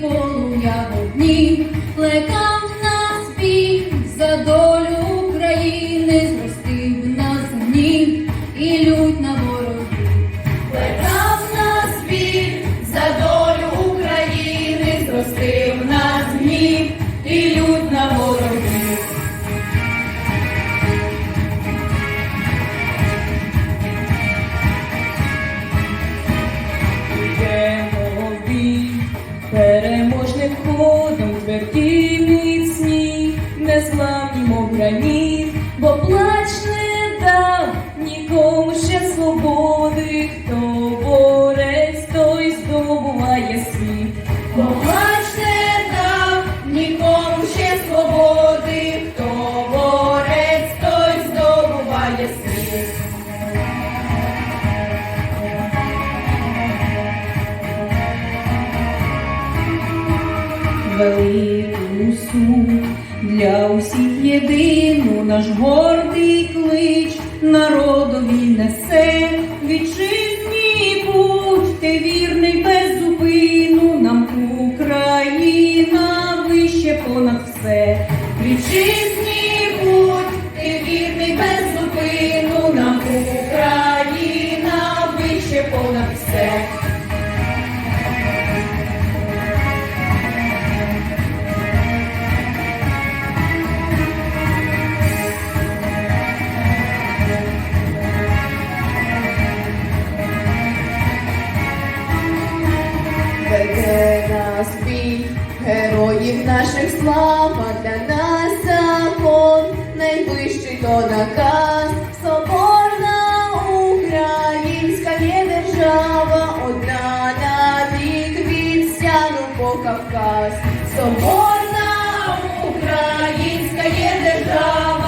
で。Переможним ходом, тверді міцні, незламні, мов граніт, бо плач велику суть для усіх єдину наш гордий клич народові несе вітчизні путь, ти вірний без зупину, нам Україна вище понад все. Вітчизні наших слава для нас закон, найвищий то наказ, соборна українська є держава, одна на вік від сяну по Кавказ, соборна українська є держава.